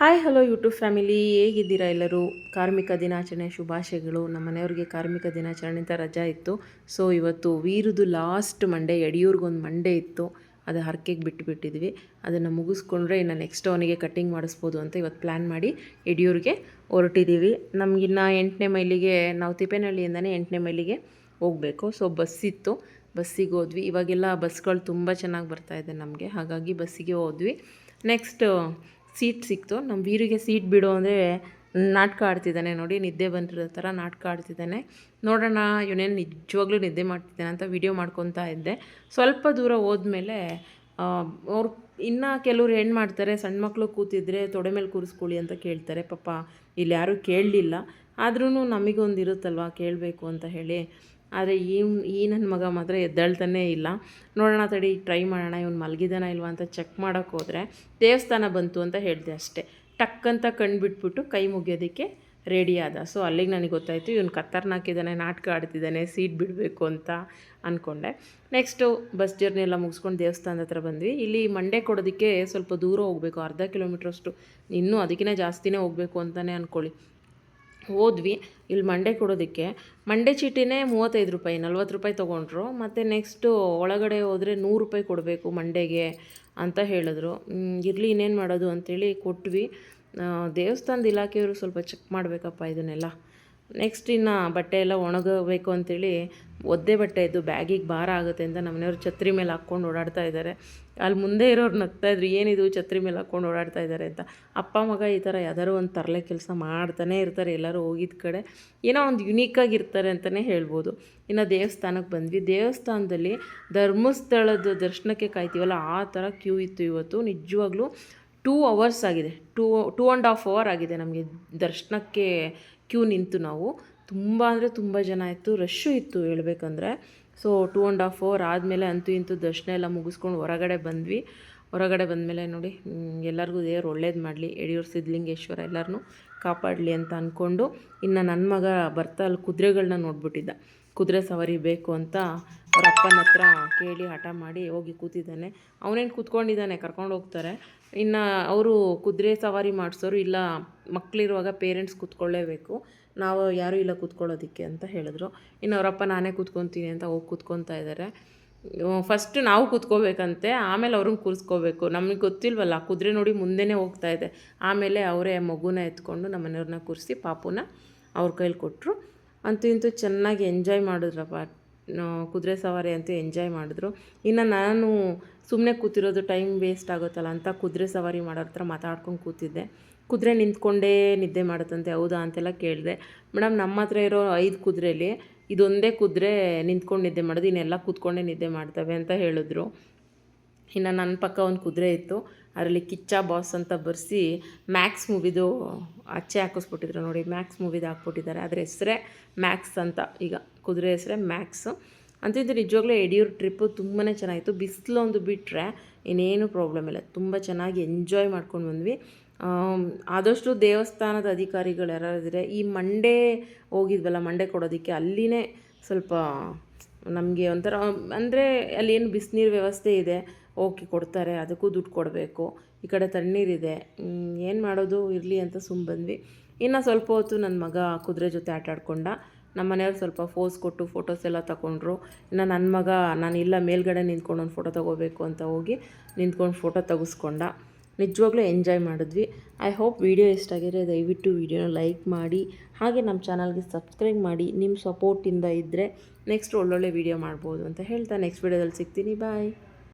Hi hello YouTube family ಹೇಗಿದ್ದೀರಾ ಎಲ್ಲರೂ? ಕಾರ್ಮಿಕ ದಿನಾಚರಣೆ ಶುಭಾಶಯಗಳು. ನಮ್ಮ ಮನೆಯವ್ರಿಗೆ ಕಾರ್ಮಿಕ ದಿನಾಚರಣೆ ಅಂತ ರಜಾ ಇತ್ತು. ಸೊ ಇವತ್ತು ವೀರದು ಲಾಸ್ಟ್ ಮಂಡೇ ಯಡಿಯೂರ್ಗೊಂದು ಮಂಡೇ ಇತ್ತು. ಅದು ಹರಕೆಗೆ ಬಿಟ್ಟುಬಿಟ್ಟಿದ್ವಿ ಅದನ್ನು ಮುಗಿಸ್ಕೊಂಡ್ರೆ ಇನ್ನು ನೆಕ್ಸ್ಟ್ ಅವನಿಗೆ ಕಟ್ಟಿಂಗ್ ಮಾಡಿಸ್ಬೋದು ಅಂತ ಇವತ್ತು ಪ್ಲ್ಯಾನ್ ಮಾಡಿ ಯಡಿಯೂರಿಗೆ ಹೊರಟಿದ್ದೀವಿ. ನಮಗಿನ್ನ ಎಂಟನೇ ಮೈಲಿಗೆ, ನಾವು ತಿಪ್ಪೇನಹಳ್ಳಿಯಿಂದನೇ ಎಂಟನೇ ಮೈಲಿಗೆ ಹೋಗಬೇಕು. ಸೊ ಬಸ್ ಇತ್ತು. ಬಸ್ಸಿಗೆ ಹೋದ್ವಿ. ಇವಾಗೆಲ್ಲ ಬಸ್ಗಳು ತುಂಬ ಚೆನ್ನಾಗಿ ಬರ್ತಾಯಿದೆ ನಮಗೆ. ಹಾಗಾಗಿ ಬಸ್ಸಿಗೆ ಹೋದ್ವಿ. ನೆಕ್ಸ್ಟ್ ಸೀಟ್ ಸಿಕ್ತು. ನಮ್ಮ ವೀರಿಗೆ ಸೀಟ್ ಬಿಡು ಅಂದರೆ ನಾಟಕ ಆಡ್ತಿದ್ದಾನೆ ನೋಡಿ, ನಿದ್ದೆ ಬಂದಿರೋ ಥರ ನಾಟಕ ಆಡ್ತಿದ್ದಾನೆ. ನೋಡೋಣ, ಇವನೇನು ನಿಜವಾಗ್ಲೂ ನಿದ್ದೆ ಮಾಡ್ತಿದ್ದಾನೆ ಅಂತ ವಿಡಿಯೋ ಮಾಡ್ಕೊತಾ ಇದ್ದೆ. ಸ್ವಲ್ಪ ದೂರ ಹೋದ್ಮೇಲೆ ಅವ್ರು ಇನ್ನು ಕೆಲವ್ರು ಏನು ಮಾಡ್ತಾರೆ ಸಣ್ಣ ಮಕ್ಕಳು ಕೂತಿದ್ರೆ ತೊಡೆ ಮೇಲೆ ಕೂರಿಸ್ಕೊಳ್ಳಿ ಅಂತ ಕೇಳ್ತಾರೆ. ಪಾಪ, ಇಲ್ಲಿ ಯಾರೂ ಕೇಳಲಿಲ್ಲ. ಆದ್ರೂ ನಮಗೊಂದು ಇರುತ್ತಲ್ವ ಕೇಳಬೇಕು ಅಂತ ಹೇಳಿ. ಆದರೆ ಈ ನನ್ನ ಮಗ ಮಾತ್ರ ಎದ್ದೇಳ್ತಾನೇ ಇಲ್ಲ. ನೋಡೋಣ ತಡಿ ಟ್ರೈ ಮಾಡೋಣ, ಇವ್ನು ಮಲಗಿದಾನ ಇಲ್ವಾ ಅಂತ ಚೆಕ್ ಮಾಡೋಕ್ಕೆ ಹೋದರೆ ದೇವಸ್ಥಾನ ಬಂತು ಅಂತ ಹೇಳಿದೆ ಅಷ್ಟೇ. ಟಕ್ ಅಂತ ಕಣ್ಣು ಬಿಟ್ಬಿಟ್ಟು ಕೈ ಮುಗಿಯೋದಕ್ಕೆ ರೆಡಿ ಆದ. ಸೊ ಅಲ್ಲಿಗೆ ನನಗೆ ಗೊತ್ತಾಯಿತು, ಇವನು ಕತ್ತರ್ನಾಕಿದ್ದಾನೆ ನಾಟಕ ಆಡ್ತಿದ್ದಾನೆ ಸೀಟ್ ಬಿಡಬೇಕು ಅಂತ ಅಂದ್ಕೊಂಡೆ ನೆಕ್ಸ್ಟು ಬಸ್ ಜರ್ನಿ ಎಲ್ಲ ಮುಗಿಸ್ಕೊಂಡು ದೇವಸ್ಥಾನದ ಹತ್ರ ಬಂದ್ವಿ. ಇಲ್ಲಿ ಮಂಡೆ ಕೊಡೋದಕ್ಕೆ ಸ್ವಲ್ಪ ದೂರ ಹೋಗಬೇಕು, ಅರ್ಧ ಕಿಲೋಮೀಟ್ರಷ್ಟು ಇನ್ನೂ ಅದಕ್ಕಿಂತ ಜಾಸ್ತಿನೇ ಹೋಗಬೇಕು ಅಂತಲೇ ಅಂದ್ಕೊಳ್ಳಿ ಹೋದ್ವಿ. ಇಲ್ಲಿ ಮಂಡೆ ಕೊಡೋದಕ್ಕೆ. ಮಂಡೆ ಚೀಟಿನೇ ಮೂವತ್ತೈದು ರೂಪಾಯಿ, ನಲ್ವತ್ತು ರೂಪಾಯಿ ತೊಗೊಂಡ್ರು. ಮತ್ತು ನೆಕ್ಸ್ಟು ಒಳಗಡೆ ಹೋದರೆ ನೂರು ರೂಪಾಯಿ ಕೊಡಬೇಕು ಮಂಡೆಗೆ ಅಂತ ಹೇಳಿದ್ರು. ಇರಲಿ, ಇನ್ನೇನು ಮಾಡೋದು ಅಂಥೇಳಿ ಕೊಟ್ವಿ. ದೇವಸ್ಥಾನದ ಇಲಾಖೆಯವರು ಸ್ವಲ್ಪ ಚೆಕ್ ಮಾಡಬೇಕಪ್ಪ ಇದನ್ನೆಲ್ಲ. ನೆಕ್ಸ್ಟ್ ಇನ್ನು ಬಟ್ಟೆ ಎಲ್ಲ ಒಣಗಬೇಕು ಅಂತೇಳಿ ಒದ್ದೆ ಬಟ್ಟೆ ಇದ್ದು ಬ್ಯಾಗಿಗೆ ಭಾರ ಆಗುತ್ತೆ ಅಂತ ನಮ್ಮನೆಯವ್ರು ಛತ್ರಿ ಮೇಲೆ ಹಾಕ್ಕೊಂಡು ಓಡಾಡ್ತಾ ಇದ್ದಾರೆ. ಅಲ್ಲಿ ಮುಂದೆ ಇರೋರು ನಗ್ತಾಯಿದ್ರು ಏನಿದು ಛತ್ರಿ ಮೇಲೆ ಹಾಕ್ಕೊಂಡು ಓಡಾಡ್ತಾ ಇದ್ದಾರೆ ಅಂತ. ಅಪ್ಪ, ಮಗ ಈ ಥರ ಯಾವ್ದಾದ್ರು ಒಂದು ತರಲೆ ಕೆಲಸ ಮಾಡ್ತಾನೆ ಇರ್ತಾರೆ, ಎಲ್ಲರೂ ಹೋಗಿದ್ದ ಕಡೆ. ಏನೋ ಒಂದು ಯುನೀಕಾಗಿರ್ತಾರೆ ಅಂತಲೇ ಹೇಳ್ಬೋದು. ಇನ್ನು ದೇವಸ್ಥಾನಕ್ಕೆ ಬಂದ್ವಿ. ದೇವಸ್ಥಾನದಲ್ಲಿ ಧರ್ಮಸ್ಥಳದ ದರ್ಶನಕ್ಕೆ ಕಾಯ್ತೀವಲ್ಲ, ಆ ಥರ ಕ್ಯೂ ಇತ್ತು ಇವತ್ತು. ನಿಜವಾಗ್ಲೂ ಟೂ ಅವರ್ಸ್ ಆಗಿದೆ. Two two and half hour ಆಗಿದೆ ನಮಗೆ ದರ್ಶನಕ್ಕೆ ಕ್ಯೂ ನಿಂತು ನಾವು. ತುಂಬ ಅಂದರೆ ತುಂಬ ಜನ ಇತ್ತು ರಶ್ಶು ಇತ್ತು ಹೇಳ್ಬೇಕಂದ್ರೆ. So two and half hour ಆದಮೇಲೆ ಅಂತೂ ಇಂತೂ ದರ್ಶನ ಎಲ್ಲ ಮುಗಿಸ್ಕೊಂಡು ಹೊರಗಡೆ ಬಂದ್ವಿ. ಹೊರಗಡೆ ಬಂದಮೇಲೆ ನೋಡಿ ಎಲ್ಲರಿಗೂ ದೇವ್ರು ಒಳ್ಳೇದು ಮಾಡಲಿ ಯಡಿಯೂರು ಸಿದ್ಧಲಿಂಗೇಶ್ವರ ಎಲ್ಲರನ್ನೂ ಕಾಪಾಡಲಿ ಅಂತ ಅಂದ್ಕೊಂಡು ಇನ್ನು ನನ್ನ ಮಗ ಬರ್ತಾ ಅಲ್ಲಿ ಕುದುರೆಗಳನ್ನ ನೋಡ್ಬಿಟ್ಟಿದ್ದ. ಕುದುರೆ ಸವಾರಿ ಬೇಕು ಅಂತ ಅವ್ರ ಅಪ್ಪನ ಹತ್ರ ಕೇಳಿ ಹಠ ಮಾಡಿ ಹೋಗಿ ಕೂತಿದ್ದಾನೆ. ಅವನೇನು ಕೂತ್ಕೊಂಡಿದ್ದಾನೆ, ಕರ್ಕೊಂಡು ಹೋಗ್ತಾರೆ. ಇನ್ನು ಅವರು ಕುದುರೆ ಸವಾರಿ ಮಾಡಿಸೋರು ಇಲ್ಲ ಮಕ್ಕಳಿರುವಾಗ ಪೇರೆಂಟ್ಸ್ ಕೂತ್ಕೊಳ್ಳೇಬೇಕು. ನಾವು ಯಾರೂ ಇಲ್ಲ ಕೂತ್ಕೊಳ್ಳೋದಕ್ಕೆ ಅಂತ ಹೇಳಿದ್ರು. ಇನ್ನು ಅವರಪ್ಪ, ನಾನೇ ಕೂತ್ಕೊತೀನಿ ಅಂತ ಹೋಗಿ ಕೂತ್ಕೊತಾ ಇದ್ದಾರೆ ಫಸ್ಟ್ ನಾವು ಕೂತ್ಕೋಬೇಕಂತೆ, ಆಮೇಲೆ ಅವ್ರನ್ನ ಕೂರಿಸ್ಕೋಬೇಕು. ನಮಗೆ ಗೊತ್ತಿಲ್ವಲ್ಲ, ಕುದುರೆ ನೋಡಿ ಮುಂದೆನೇ ಹೋಗ್ತಾ ಇದೆ. ಆಮೇಲೆ ಅವರೇ ಮಗುನ ಎತ್ಕೊಂಡು ನಮ್ಮ ಮನೆಯವ್ರನ್ನ ಕೂರಿಸಿ ಪಾಪುನ ಅವ್ರ ಕೈಲಿ ಕೊಟ್ಟರು ಅಂತೂ ಇಂತೂ ಚೆನ್ನಾಗಿ ಎಂಜಾಯ್ ಮಾಡಿದ್ರಪ್ಪ. ಕುದುರೆ ಸವಾರಿ ಅಂತೂ ಎಂಜಾಯ್ ಮಾಡಿದ್ರು. ಇನ್ನು ನಾನು ಸುಮ್ಮನೆ ಕೂತಿರೋದು ಟೈಮ್ ವೇಸ್ಟ್ ಆಗುತ್ತಲ್ಲ ಅಂತ ಕುದುರೆ ಸವಾರಿ ಮಾಡೋ ಹತ್ರ ಮಾತಾಡ್ಕೊಂಡು ಕೂತಿದ್ದೆ. ಕುದುರೆ ನಿಂತ್ಕೊಂಡೇ ನಿದ್ದೆ ಮಾಡುತ್ತಂತೆ, ಹೌದಾ ಅಂತೆಲ್ಲ ಕೇಳಿದೆ. ಮೇಡಮ್, ನಮ್ಮ ಹತ್ರ ಇರೋ ಐದು ಕುದುರೆಯಲ್ಲಿ ಇದೊಂದೇ ಕುದುರೆ ನಿಂತ್ಕೊಂಡು ನಿದ್ದೆ ಮಾಡೋದು, ಇನ್ನೆಲ್ಲ ಕೂತ್ಕೊಂಡೇ ನಿದ್ದೆ ಮಾಡ್ತವೆ ಅಂತ ಹೇಳಿದ್ರು. ಇನ್ನು ನನ್ನ ಪಕ್ಕ ಒಂದು ಕುದುರೆ ಇತ್ತು. ಅದರಲ್ಲಿ ಕಿಚ್ಚ ಬಾಸ್ ಅಂತ ಬರೆಸಿ ಮ್ಯಾಕ್ಸ್ ಮೂವಿದು ಅಚ್ಚೆ ಹಾಕಿಸ್ಬಿಟ್ಟಿದ್ರು ನೋಡಿ, ಮ್ಯಾಕ್ಸ್ ಮೂವಿದು ಹಾಕ್ಬಿಟ್ಟಿದ್ದಾರೆ. ಅದರ ಹೆಸರೇ ಮ್ಯಾಕ್ಸ್ ಅಂತ. ಈಗ ಕುದುರೆ ಹೆಸರೇ ಮ್ಯಾಕ್ಸು. ಅಂತಿದ್ದು ನಿಜವಾಗ್ಲೂ ಯಡಿಯೂರು ಟ್ರಿಪ್ಪು ತುಂಬಾ ಚೆನ್ನಾಗಿತ್ತು. ಬಿಸಿಲು ಒಂದು ಬಿಟ್ಟರೆ ಇನ್ನೇನು ಪ್ರಾಬ್ಲಮ್ ಇಲ್ಲ. ತುಂಬ ಚೆನ್ನಾಗಿ ಎಂಜಾಯ್ ಮಾಡ್ಕೊಂಡು ಬಂದ್ವಿ. ಆದಷ್ಟು ದೇವಸ್ಥಾನದ ಅಧಿಕಾರಿಗಳು ಯಾರಾದರೆ ಈ ಮಂಡೇ ಹೋಗಿದ್ವಲ್ಲ ಮಂಡೆ ಕೊಡೋದಕ್ಕೆ ಅಲ್ಲಿನೇ ಸ್ವಲ್ಪ ನಮಗೆ ಒಂಥರ, ಅಂದರೆ ಅಲ್ಲಿ ಏನು ಬಿಸಿನೀರು ವ್ಯವಸ್ಥೆ ಇದೆ, ಓಕೆ ಕೊಡ್ತಾರೆ, ಅದಕ್ಕೂ ದುಡ್ಡು ಕೊಡಬೇಕು, ಈ ಕಡೆ ತಣ್ಣೀರಿದೆ ಏನು ಮಾಡೋದು, ಇರಲಿ ಅಂತ ಸುಮ್ಮ ಬಂದ್ವಿ. ಇನ್ನು ಸ್ವಲ್ಪ ಹೊತ್ತು ನನ್ನ ಮಗ ಕುದುರೆ ಜೊತೆ ಆಟ ಆಡ್ಕೊಂಡ ನಮ್ಮ ಮನೆಯವ್ರು ಸ್ವಲ್ಪ ಫೋಸ್ ಕೊಟ್ಟು ಫೋಟೋಸ್ ಎಲ್ಲ ತಗೊಂಡ್ರು ಇನ್ನು ನನ್ನ ಮಗ, ನಾನು ಇಲ್ಲ, ಮೇಲ್ಗಡೆ ನಿಂತ್ಕೊಂಡು ಒಂದು ಫೋಟೋ ತೊಗೋಬೇಕು ಅಂತ ಹೋಗಿ ನಿಂತ್ಕೊಂಡು ಫೋಟೋ ತೆಗೆಸ್ಕೊಂಡ. ನಿಜವಾಗ್ಲೂ ಎಂಜಾಯ್ ಮಾಡಿದ್ವಿ. ಐ ಹೋಪ್ ವಿಡಿಯೋ ಇಷ್ಟ ಆಗಿದ್ರೆ ದಯವಿಟ್ಟು ವಿಡಿಯೋನ ಲೈಕ್ ಮಾಡಿ, ಹಾಗೆ ನಮ್ಮ ಚಾನಲ್ಗೆ ಸಬ್ಸ್ಕ್ರೈಬ್ ಮಾಡಿ ನಿಮ್ಮ ಸಪೋರ್ಟಿಂದ ಇದ್ದರೆ ನೆಕ್ಸ್ಟ್ ಒಳ್ಳೊಳ್ಳೆ ವಿಡಿಯೋ ಮಾಡ್ಬೋದು ಅಂತ ಹೇಳ್ತಾ ನೆಕ್ಸ್ಟ್ ವೀಡಿಯೋದಲ್ಲಿ ಸಿಗ್ತೀನಿ. ಬಾಯ್